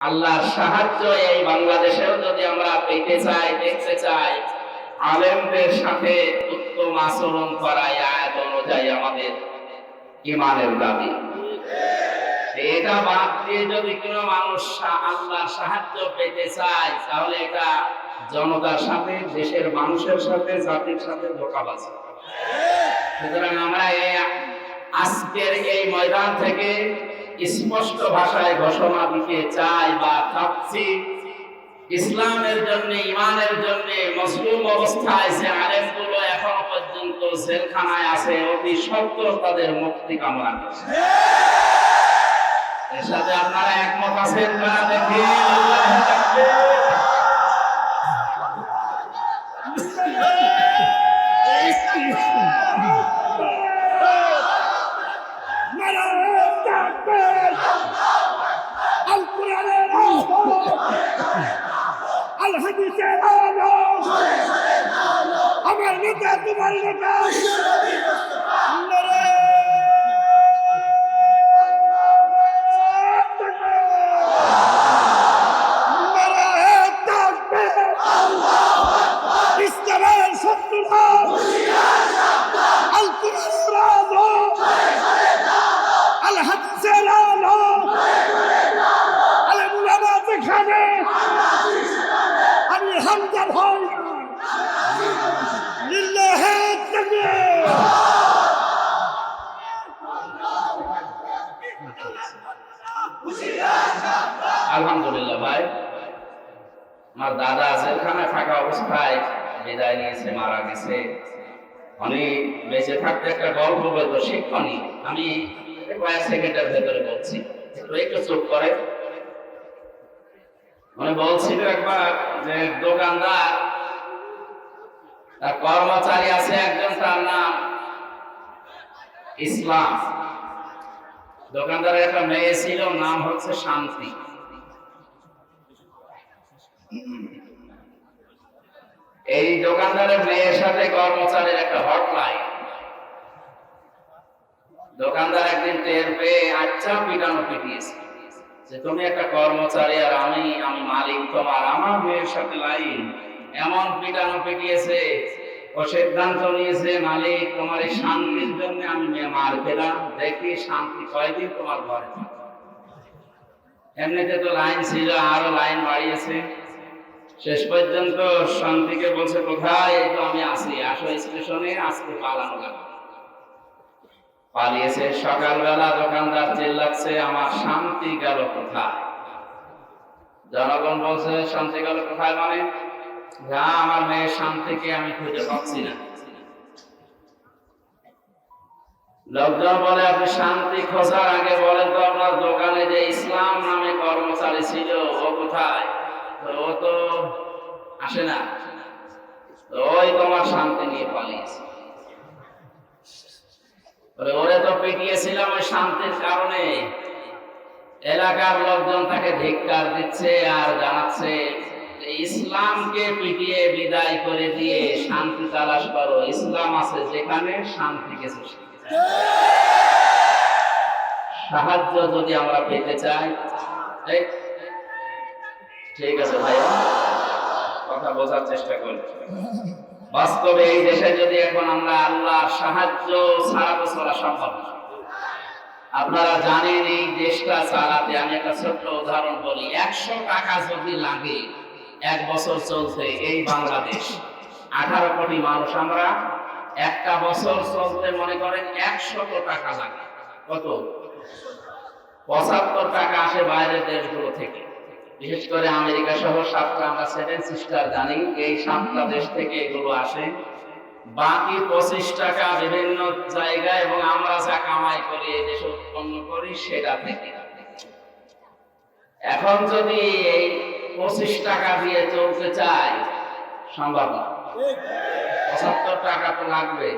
আল্লাহর সাহায্য এই বাংলাদেশেও যদি আমরা পেতে চাই, দেখতে চাই, আলেমদের সাথে উত্তম আচরণ করাই আয়াত অনুযায়ী আমাদের ইমানের দাবি। এটা বাদ দিয়ে যদি মানুষ আল্লাহর সাহায্য পেতে চায়, তাহলে এটা জনতার সাথে, দেশের মানুষের সাথে, জাতির সাথে সুতরাং আমরা আজকের এই ময়দান থেকে স্পষ্ট ভাষায় ঘোষণা দিতে চাই বা চাচ্ছি। ইসলামের জন্য ইমানের জন্য মুসলিম অবস্থায় যে আলেমগুলো এখন পর্যন্ত জেলখানায় আছে, অতি সত্তর তাদের মুক্তি কামনা করছে। এর সাথে আপনারা একমত আছেন যারা দেখি আমার নেতা তোমার নেতা ইসলামের শত্রুরা আল কুরআনের আলো আল হাদিসের আলো আল উলামা যেখানে আমি হামজা ভাই লিল্লাহি তাকবীর আলহামদুলিল্লাহ ভাই, আমার দাদা আছে জেলখানায় থাকা অবস্থায় বিদায় নিয়েছে, মারা গেছে। উনি বেঁচে থাকতে একটা গল্প বলতো শিক্ষণী, আমি কয়েক সেকেন্ডের ভেতরে বলছি, একটু একটু চুপ করে। উনি বলছিল একবার যে, দোকানদার, তার কর্মচারী আছে একজন, তার নাম ইসলাম। দোকানদারের একটা মেয়ে ছিল, নাম হচ্ছে শান্তি। এই দোকানদারের মেয়ের সাথে কর্মচারীর একটা হটলাইন। দোকানদার একদিন টের পেয়ে আচ্ছা পিটানো পিটিয়েছে। যে, তুমি একটা কর্মচারী আর আমি আমি মালিক তোমার, আমার মেয়ের সাথে লাইন। এমন পিটানো পিটিয়েছে, ও সিদ্ধান্ত নিয়েছে, মালিক, তোমার এই শান্তির জন্য আমি মেয়ে মার পেলাম দেখি শান্তি কয়দিন তোমার ঘরে এমনিতে তো লাইন ছিল, আরও লাইন বাড়িয়েছে। শেষ পর্যন্ত শান্তিকে বলছে, কোথায়? এই তো আমি আছি। আসো স্টেশনে, আজকে পালানো লাগবে পালিয়েছে সকালবেলা, দোকানদার চিল্লাচ্ছে আমার শান্তি গেল কোথায়? জনগণ বলছে, শান্তি গেল কোথায় মানে? যা আমার মেয়ের শান্তিকে আমি খুঁজে পাচ্ছি না। লোকজন বলে, আপনি শান্তি খোঁজার আগে বলেন তো, আপনার দোকানে যে ইসলাম নামে কর্মচারী ছিল, ও কোথায়? তো আসে না। ওই তোমার শান্তি নিয়ে পালিয়েছে। ওরে তো পিটিয়েছিলাম ওই শান্তির কারণে। এলাকার লোকজন তাকে ধিক্কার দিচ্ছে আর জানাচ্ছে ইসলামকে পিটিয়ে বিদায় করে দিয়ে শান্তি তালাশ করো। ইসলাম আছে যেখানে শান্তি কিছু সাহায্য যদি আমরা পেতে চাই ঠিক আছে ভাইয়া, কথা বোঝার চেষ্টা করি। বাস্তবে এই দেশে যদি এখন আমরা আল্লাহ সাহায্য তো চলা সম্ভব আপনারা জানেন এই দেশটা চালাতে, আমি একটা ছোট্ট উদাহরণ বলি, একশো টাকা যদি লাগে, এক বছর চলছে এই বাংলাদেশ। আঠারো কোটি মানুষ আমরা, একটা বছর চলতে মনে করেন একশত টাকা লাগে। কত? পঁচাত্তর টাকা আসে বাইরের দেশগুলো থেকে। বিশেষ করে আমেরিকা সহ সাতটা আমরা সেভেন সিস্টার জানি এই সাতটা দেশ থেকে এগুলো আসে। বাকি পঁচিশ টাকা বিভিন্ন জায়গায় এবং আমরা যা কামাই করি এই দেশে উৎপন্ন করি সেটা থেকে। এখন যদি এই পঁচিশ টাকা দিয়ে চলতে চাই সম্ভব না। পঁচাত্তর টাকা তো লাগবে।